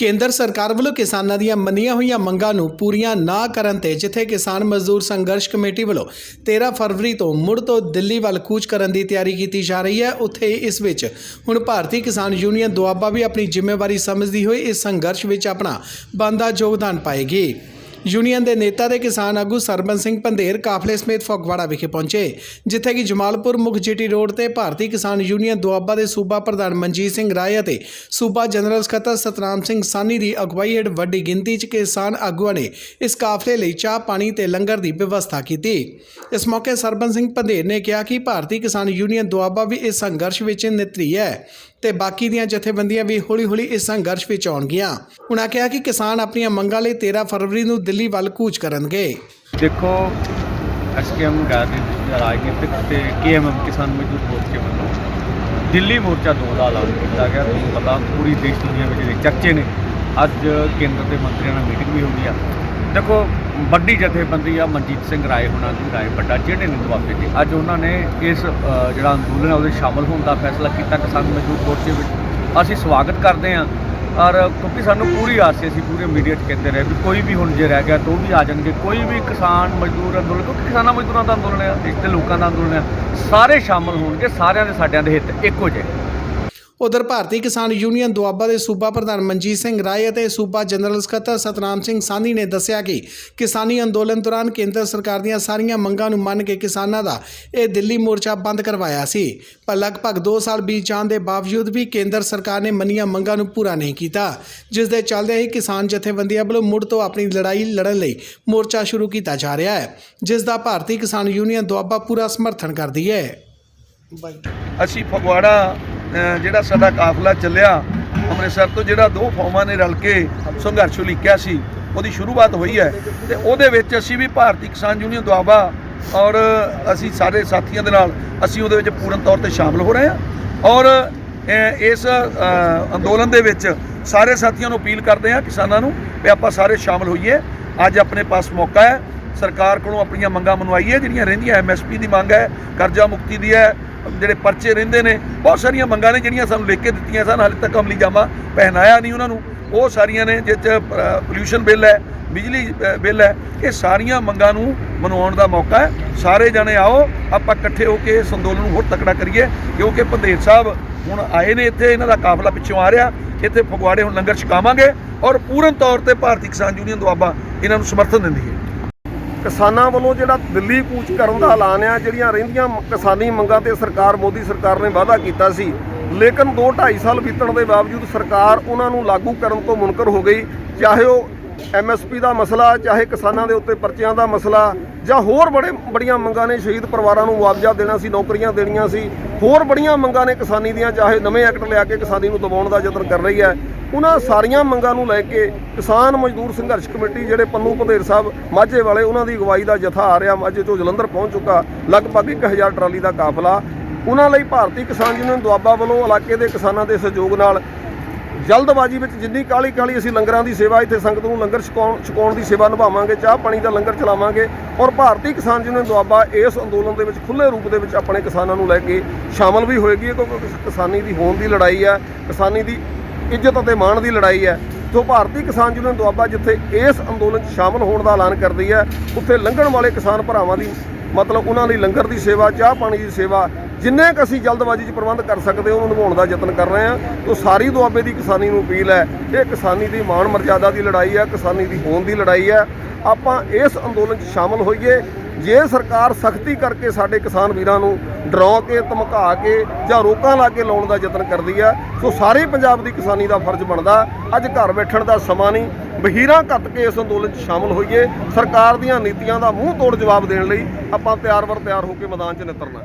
ਕੇਂਦਰ ਸਰਕਾਰ ਵੱਲੋਂ ਕਿਸਾਨਾਂ ਦੀਆਂ ਮੰਨੀਆਂ ਹੋਈਆਂ ਮੰਗਾਂ ਨੂੰ ਪੂਰੀਆਂ ਨਾ ਕਰਨ ਤੇ ਜਿੱਥੇ ਕਿਸਾਨ ਮਜ਼ਦੂਰ ਸੰਘਰਸ਼ ਕਮੇਟੀ ਵੱਲੋਂ 13 ਫਰਵਰੀ ਤੋਂ ਮੁੜ ਤੋਂ ਦਿੱਲੀ ਵੱਲ ਕੂਚ ਕਰਨ ਦੀ ਤਿਆਰੀ ਕੀਤੀ ਜਾ ਰਹੀ ਹੈ, ਉੱਥੇ ਇਸ ਵਿੱਚ ਹੁਣ ਭਾਰਤੀ ਕਿਸਾਨ ਯੂਨੀਅਨ ਦੁਆਬਾ ਵੀ ਆਪਣੀ ਜ਼ਿੰਮੇਵਾਰੀ ਸਮਝਦੀ ਹੋਈ ਇਸ ਸੰਘਰਸ਼ ਵਿੱਚ ਆਪਣਾ ਬੰਦਾ ਯੋਗਦਾਨ ਪਾਏਗੀ। ਯੂਨੀਅਨ ਦੇ ਨੇਤਾ ਤੇ ਕਿਸਾਨ ਆਗੂ ਸਰਬਨ ਸਿੰਘ ਪੰਧੇਰ ਕਾਫਲੇ ਸਮੇਤ ਫਗਵਾੜਾ ਵਿਖੇ ਪਹੁੰਚੇ, ਜਿੱਥੇ ਕਿ ਜਮਾਲਪੁਰ ਮੁੱਖ ਜੀਟੀ ਰੋਡ ਤੇ ਭਾਰਤੀ ਕਿਸਾਨ ਯੂਨੀਅਨ ਦੁਆਬਾ ਦੇ ਸੂਬਾ ਪ੍ਰਧਾਨ ਮਨਜੀਤ ਸਿੰਘ ਰਾਏ ਅਤੇ ਸੂਬਾ ਜਨਰਲ ਸਕੱਤਰ ਸਤਨਾਮ ਸਿੰਘ ਸਾਨੀ ਦੀ ਅਗਵਾਈ ਹੇਠ ਵੱਡੀ ਗਿਣਤੀ 'ਚ ਕਿਸਾਨ ਆਗੂਆਂ ਨੇ ਇਸ ਕਾਫਲੇ ਲਈ ਚਾਹ, ਪਾਣੀ ਤੇ ਲੰਗਰ ਦੀ ਵਿਵਸਥਾ ਕੀਤੀ। ਇਸ ਮੌਕੇ ਸਰਬਨ ਸਿੰਘ ਪੰਧੇਰ ਨੇ ਕਿਹਾ ਕਿ ਭਾਰਤੀ ਕਿਸਾਨ ਯੂਨੀਅਨ ਦੁਆਬਾ ਵੀ ਇਸ ਸੰਘਰਸ਼ ਵਿੱਚ ਨਿਤਰੀ ਹੈ। ਤੇ ਬਾਕੀ ਦੀਆਂ ਜਥੇਬੰਦੀਆਂ ਵੀ ਹੌਲੀ-ਹੌਲੀ ਇਸ ਸੰਘਰਸ਼ ਵਿੱਚ ਆਉਣਗੀਆਂ। ਉਨ੍ਹਾਂ ਕਿਹਾ ਕਿ ਕਿਸਾਨ ਆਪਣੀਆਂ ਮੰਗਾਂ ਲਈ 13 ਫਰਵਰੀ ਨੂੰ ਦਿੱਲੀ ਵੱਲ ਕੂਚ ਕਰਨਗੇ। ਦੇਖੋ, ਐਸਕੇਐਮ ਰਾਜਨੀਤਿਕ ਤੇ ਕੇਐਮਐਮ ਕਿਸਾਨ ਮਜ਼ਦੂਰ ਮੋਰਚੇ ਵੱਲੋਂ ਦਿੱਲੀ ਮੋਰਚਾ ਦੋ ਦਾ ਐਲਾਨ ਕੀਤਾ ਗਿਆ। ਤੁਹਾਨੂੰ ਪਤਾ, ਪੂਰੀ ਦੇਸ਼ ਦੁਨੀਆ ਵਿੱਚ ਚਰਚੇ ਨੇ। ਅੱਜ ਕੇਂਦਰ ਦੇ ਮੰਤਰੀਆਂ ਨਾਲ ਮੀਟਿੰਗ ਵੀ ਹੋਈ ਆ। ਦੇਖੋ, ਵੱਡੀ ਜਥੇਬੰਦੀ ਆ ਮਨਜੀਤ ਸਿੰਘ ਰਾਏ ਹੋਣਾ ਦੀ, ਰਾਏ ਵੱਡਾ ਜਿਹੜੇ ਨੇ ਦੁਆਬੇ ਦੇ। ਅੱਜ ਉਹਨਾਂ ਨੇ ਇਸ ਜਿਹੜਾ ਅੰਦੋਲਨ ਹੈ ਉਹਦੇ ਸ਼ਾਮਲ ਹੋਣ ਦਾ ਫੈਸਲਾ ਕੀਤਾ ਕਿਸਾਨ ਮਜ਼ਦੂਰ ਮੋਰਚੇ ਵਿੱਚ। ਅਸੀਂ ਸਵਾਗਤ ਕਰਦੇ ਹਾਂ ਔਰ ਕਿਉਂਕਿ ਸਾਨੂੰ ਪੂਰੀ ਆਸ ਸੀ, ਅਸੀਂ ਪੂਰੇ ਮੀਡੀਆ 'ਚ ਕਹਿੰਦੇ ਰਹੇ ਵੀ ਕੋਈ ਵੀ ਹੁਣ ਜੇ ਰਹਿ ਗਿਆ ਤਾਂ ਉਹ ਵੀ ਆ ਜਾਣਗੇ। ਕੋਈ ਵੀ ਕਿਸਾਨ ਮਜ਼ਦੂਰ ਅੰਦੋਲਨ, ਕਿਉਂਕਿ ਕਿਸਾਨਾਂ ਮਜ਼ਦੂਰਾਂ ਦਾ ਅੰਦੋਲਨ ਹੈ ਦੇਸ਼ ਦੇ ਲੋਕਾਂ ਦਾ ਅੰਦੋਲਨ ਹੈ ਸਾਰੇ ਸ਼ਾਮਲ ਹੋਣਗੇ, ਸਾਰਿਆਂ ਦੇ ਸਾਡਿਆਂ ਦੇ ਹਿੱਤ ਇੱਕੋ ਜਿਹੇ। ਉਧਰ ਭਾਰਤੀ ਕਿਸਾਨ ਯੂਨੀਅਨ ਦੁਆਬਾ ਦੇ ਸੂਬਾ ਪ੍ਰਧਾਨ ਮਨਜੀਤ ਸਿੰਘ ਰਾਏ ਅਤੇ ਸੂਬਾ ਜਨਰਲ ਸਕੱਤਰ ਸਤਨਾਮ ਸਿੰਘ ਸਾਨੀ ਨੇ ਦੱਸਿਆ ਕਿ ਕਿਸਾਨੀ ਅੰਦੋਲਨ ਦੌਰਾਨ ਕੇਂਦਰ ਸਰਕਾਰ ਦੀਆਂ ਸਾਰੀਆਂ ਮੰਗਾਂ ਨੂੰ ਮੰਨ ਕੇ ਕਿਸਾਨਾਂ ਦਾ ਇਹ ਦਿੱਲੀ ਮੋਰਚਾ ਬੰਦ ਕਰਵਾਇਆ ਸੀ, ਪਰ ਲਗਭਗ 2 ਸਾਲ ਬੀਤ ਜਾਣ ਦੇ ਬਾਵਜੂਦ ਵੀ ਕੇਂਦਰ ਸਰਕਾਰ ਨੇ ਮੰਨੀਆਂ ਮੰਗਾਂ ਨੂੰ ਪੂਰਾ ਨਹੀਂ ਕੀਤਾ, ਜਿਸ ਦੇ ਚੱਲਦੇ ਹੀ ਕਿਸਾਨ ਜਥੇਬੰਦੀਆਂ ਵੱਲੋਂ ਮੁੜ ਤੋਂ ਆਪਣੀ ਲੜਾਈ ਲੜਨ ਲਈ ਮੋਰਚਾ ਸ਼ੁਰੂ ਕੀਤਾ ਜਾ ਰਿਹਾ ਹੈ, ਜਿਸ ਦਾ ਭਾਰਤੀ ਕਿਸਾਨ ਯੂਨੀਅਨ ਦੁਆਬਾ ਪੂਰਾ ਸਮਰਥਨ ਕਰਦੀ ਹੈ। ਅਸੀਂ ਫਗਵਾੜਾ ਜਿਹੜਾ ਸਾਡਾ ਕਾਫਲਾ ਚੱਲਿਆ, ਅੰਮ੍ਰਿਤਸਰ ਤੋਂ ਜਿਹੜਾ ਦੋ ਫੌਮਾਂ ਨੇ ਰਲ ਕੇ ਸੰਘਰਸ਼ ਉਲੀਕਿਆ ਸੀ, ਉਹਦੀ ਸ਼ੁਰੂਆਤ ਹੋਈ ਹੈ। ਤੇ ਉਹਦੇ ਵਿੱਚ ਅਸੀਂ ਵੀ ਭਾਰਤੀ ਕਿਸਾਨ ਯੂਨੀਅਨ ਦੁਆਬਾ ਔਰ ਅਸੀਂ ਸਾਰੇ ਸਾਥੀਆਂ ਦੇ ਨਾਲ ਅਸੀਂ ਉਹਦੇ ਵਿੱਚ ਪੂਰਨ ਤੌਰ ਤੇ ਸ਼ਾਮਲ ਹੋ ਰਹੇ ਹਾਂ। ਔਰ ਇਸ ਅੰਦੋਲਨ ਦੇ ਵਿੱਚ ਸਾਰੇ ਸਾਥੀਆਂ ਨੂੰ ਅਪੀਲ ਕਰਦੇ ਹਾਂ ਕਿਸਾਨਾਂ ਨੂੰ ਵੀ ਆਪਾਂ ਸਾਰੇ ਸ਼ਾਮਲ ਹੋਈਏ। ਅੱਜ ਆਪਣੇ ਪਾਸ ਮੌਕਾ ਹੈ। ਸਰਕਾਰ ਕੋਲੋਂ ਆਪਣੀਆਂ ਮੰਗਾਂ ਮਨਵਾਈਏ, ਜਿਹੜੀਆਂ ਰਹਿੰਦੀਆਂ। ਐਮਐਸਪੀ ਦੀ ਮੰਗ ਹੈ, ਕਰਜ਼ਾ ਮੁਕਤੀ ਦੀ ਹੈ। ਜਿਹੜੇ ਪਰਚੇ ਰਹਿੰਦੇ ਨੇ, ਬਹੁਤ ਸਾਰੀਆਂ ਮੰਗਾਂ ਨੇ ਜਿਹੜੀਆਂ ਸਾਨੂੰ ਲਿਖ ਕੇ ਦਿੱਤੀਆਂ ਸਨ, ਹਾਲੇ ਤੱਕ ਅਮਲੀ ਜਾਮਾ ਪਹਿਨਾਇਆ ਨਹੀਂ ਉਹਨਾਂ ਨੂੰ। ਉਹ ਸਾਰੀਆਂ ਨੇ ਜਿਸ 'ਚ ਪੋਲਿਊਸ਼ਨ ਬਿੱਲ ਹੈ, ਬਿਜਲੀ ਬਿੱਲ ਹੈ, ਇਹ ਸਾਰੀਆਂ ਮੰਗਾਂ ਨੂੰ ਮਨਵਾਉਣ ਦਾ ਮੌਕਾ ਹੈ। ਸਾਰੇ ਜਣੇ ਆਓ, ਆਪਾਂ ਇਕੱਠੇ ਹੋ ਕੇ ਇਸ ਅੰਦੋਲਨ ਨੂੰ ਹੋਰ ਤਕੜਾ ਕਰੀਏ। ਕਿਉਂਕਿ ਪੰਦੇਰ ਸਾਹਿਬ ਹੁਣ ਆਏ ਨੇ ਇੱਥੇ, ਇਹਨਾਂ ਦਾ ਕਾਫਲਾ ਪਿੱਛੋਂ ਆ ਰਿਹਾ। ਇੱਥੇ ਫਗਵਾੜੇ ਹੁਣ ਲੰਗਰ ਛਕਾਵਾਂਗੇ ਔਰ ਪੂਰਨ ਤੌਰ ਤੇ ਭਾਰਤੀ ਕਿਸਾਨ ਯੂਨੀਅਨ ਦੁਆਬਾ ਇਹਨਾਂ ਨੂੰ ਸਮਰਥਨ ਦਿੰਦੀ ਹੈ। ਕਿਸਾਨਾਂ ਵੱਲੋਂ ਜਿਹੜਾ ਦਿੱਲੀ ਕੂਚ ਕਰਨ ਦਾ ਐਲਾਨ ਆ, ਜਿਹੜੀਆਂ ਰਹਿੰਦੀਆਂ ਕਿਸਾਨੀ ਮੰਗਾਂ ਤੇ ਸਰਕਾਰ, ਮੋਦੀ ਸਰਕਾਰ ਨੇ ਵਾਅਦਾ ਕੀਤਾ ਸੀ। ਲੇਕਿਨ 2 2.5 ਸਾਲ ਬੀਤਣ ਦੇ ਬਾਵਜੂਦ ਸਰਕਾਰ ਉਹਨਾਂ ਨੂੰ ਲਾਗੂ ਕਰਨ ਤੋਂ ਮੁਨਕਰ ਹੋ ਗਈ। ਚਾਹੇ ਉਹ ਐਮਐਸਪੀ ਦਾ ਮਸਲਾ, ਚਾਹੇ ਕਿਸਾਨਾਂ ਦੇ ਉੱਤੇ ਪਰਚਿਆਂ ਦਾ ਮਸਲਾ, ਜਾਂ ਹੋਰ ਬੜੇ, ਬੜੀਆਂ ਮੰਗਾਂ ਨੇ ਸ਼ਹੀਦ ਪਰਿਵਾਰਾਂ ਨੂੰ ਮੁਆਵਜ਼ਾ ਦੇਣਾ ਸੀ, ਨੌਕਰੀਆਂ ਦੇਣੀਆਂ ਸੀ, ਹੋਰ ਬੜੀਆਂ ਮੰਗਾਂ ਨੇ ਕਿਸਾਨੀ ਦੀਆਂ, ਚਾਹੇ ਨਵੇਂ ਐਕਟ ਲਿਆ ਕੇ ਕਿਸਾਨੀ ਨੂੰ ਦਬਾਉਣ ਦਾ ਯਤਨ ਕਰ ਰਹੀ ਹੈ। ਉਹਨਾਂ ਸਾਰੀਆਂ ਮੰਗਾਂ ਨੂੰ ਲੈ ਕੇ ਕਿਸਾਨ ਮਜ਼ਦੂਰ ਸੰਘਰਸ਼ ਕਮੇਟੀ ਜਿਹੜੇ ਪੰਨੂ ਭਦੇਰ ਸਾਹਿਬ ਮਾਝੇ ਵਾਲੇ, ਉਹਨਾਂ ਦੀ ਅਗਵਾਈ ਦਾ ਜਥਾ ਆ ਰਿਹਾ। ਮਾਝੇ ਤੋਂ ਜਲੰਧਰ ਪਹੁੰਚ ਚੁੱਕਾ। ਲਗਭਗ 1000 ਟਰਾਲੀ ਦਾ ਕਾਫਲਾ। ਉਹਨਾਂ ਲਈ ਭਾਰਤੀ ਕਿਸਾਨ ਯੂਨੀਅਨ ਦੁਆਬਾ ਵੱਲੋਂ ਇਲਾਕੇ ਦੇ ਕਿਸਾਨਾਂ ਦੇ ਸਹਿਯੋਗ ਨਾਲ ਜਲਦਬਾਜ਼ੀ ਵਿੱਚ ਜਿੰਨੀ ਕਾਲੀ ਕਾਲੀ ਅਸੀਂ ਲੰਗਰਾਂ ਦੀ ਸੇਵਾ ਇੱਥੇ ਸੰਗਤ ਨੂੰ ਲੰਗਰ ਛਕਾਉਣ ਛਕਾਉਣ ਦੀ ਸੇਵਾ ਨਿਭਾਵਾਂਗੇ, ਚਾਹ ਪਾਣੀ ਦਾ ਲੰਗਰ ਚਲਾਵਾਂਗੇ ਔਰ ਭਾਰਤੀ ਕਿਸਾਨ ਯੂਨੀਅਨ ਦੁਆਬਾ ਇਸ ਅੰਦੋਲਨ ਦੇ ਵਿੱਚ ਖੁੱਲੇ ਰੂਪ ਦੇ ਵਿੱਚ ਆਪਣੇ ਕਿਸਾਨਾਂ ਨੂੰ ਲੈ ਕੇ ਸ਼ਾਮਲ ਵੀ ਹੋਏਗੀ। ਕਿਉਂਕਿ ਕਿਸਾਨੀ ਦੀ ਹੋਣ ਦੀ ਲੜਾਈ ਹੈ। ਕਿਸਾਨੀ ਦੀ ਇੱਜ਼ਤ ਅਤੇ ਮਾਣ ਦੀ ਲੜਾਈ ਹੈ ਸੋ ਭਾਰਤੀ ਕਿਸਾਨ ਯੂਨੀਅਨ ਦੁਆਬਾ ਜਿੱਥੇ ਇਸ ਅੰਦੋਲਨ 'ਚ ਸ਼ਾਮਲ ਹੋਣ ਦਾ ਐਲਾਨ ਕਰਦੀ ਹੈ, ਉੱਥੇ ਲੰਘਣ ਵਾਲੇ ਕਿਸਾਨ ਭਰਾਵਾਂ ਦੀ ਮਤਲਬ ਉਹਨਾਂ ਲਈ ਲੰਗਰ ਦੀ ਸੇਵਾ, ਚਾਹ ਪਾਣੀ ਦੀ ਸੇਵਾ ਜਿੰਨੇ ਕੁ ਅਸੀਂ ਜਲਦਬਾਜ਼ੀ 'ਚ ਪ੍ਰਬੰਧ ਕਰ ਸਕਦੇ ਉਹਨੂੰ ਨਿਭਾਉਣ ਦਾ ਯਤਨ ਕਰ ਰਹੇ ਹਾਂ ਤੋਂ ਸਾਰੀ ਦੁਆਬੇ ਦੀ ਕਿਸਾਨੀ ਨੂੰ ਅਪੀਲ ਹੈ ਇਹ ਕਿਸਾਨੀ ਦੀ ਮਾਣ ਮਰਜ਼ਾਦਾ ਦੀ ਲੜਾਈ ਹੈ, ਕਿਸਾਨੀ ਦੀ ਹੋਂਦ ਦੀ ਲੜਾਈ ਹੈ। ਆਪਾਂ ਇਸ ਅੰਦੋਲਨ 'ਚ ਸ਼ਾਮਲ ਹੋਈਏ, ਜੇ ਸਰਕਾਰ ਸਖਤੀ ਕਰਕੇ ਸਾਡੇ ਕਿਸਾਨ ਵੀਰਾਂ ਨੂੰ ਡਰਾ ਕੇ, ਧਮਕਾ ਕੇ ਜਾਂ ਰੋਕਾਂ ਲਾ ਕੇ ਲਾਉਣ ਦਾ ਯਤਨ ਕਰਦੀ ਹੈ, ਸੋ ਸਾਰੇ ਪੰਜਾਬ ਦੀ ਕਿਸਾਨੀ ਦਾ ਫਰਜ਼ ਬਣਦਾ। ਅੱਜ ਘਰ ਬੈਠਣ ਦਾ ਸਮਾਂ ਨਹੀਂ, ਬਹੀਰਾਂ ਘੱਟ ਕੇ ਇਸ ਅੰਦੋਲਨ 'ਚ ਸ਼ਾਮਲ ਹੋਈਏ। ਸਰਕਾਰ ਦੀਆਂ ਨੀਤੀਆਂ ਦਾ ਮੂੰਹ ਤੋੜ ਜਵਾਬ ਦੇਣ ਲਈ ਆਪਾਂ ਤਿਆਰ ਵਰ ਤਿਆਰ ਹੋ ਕੇ ਮੈਦਾਨ 'ਚ ਨਿਤਰਨਾ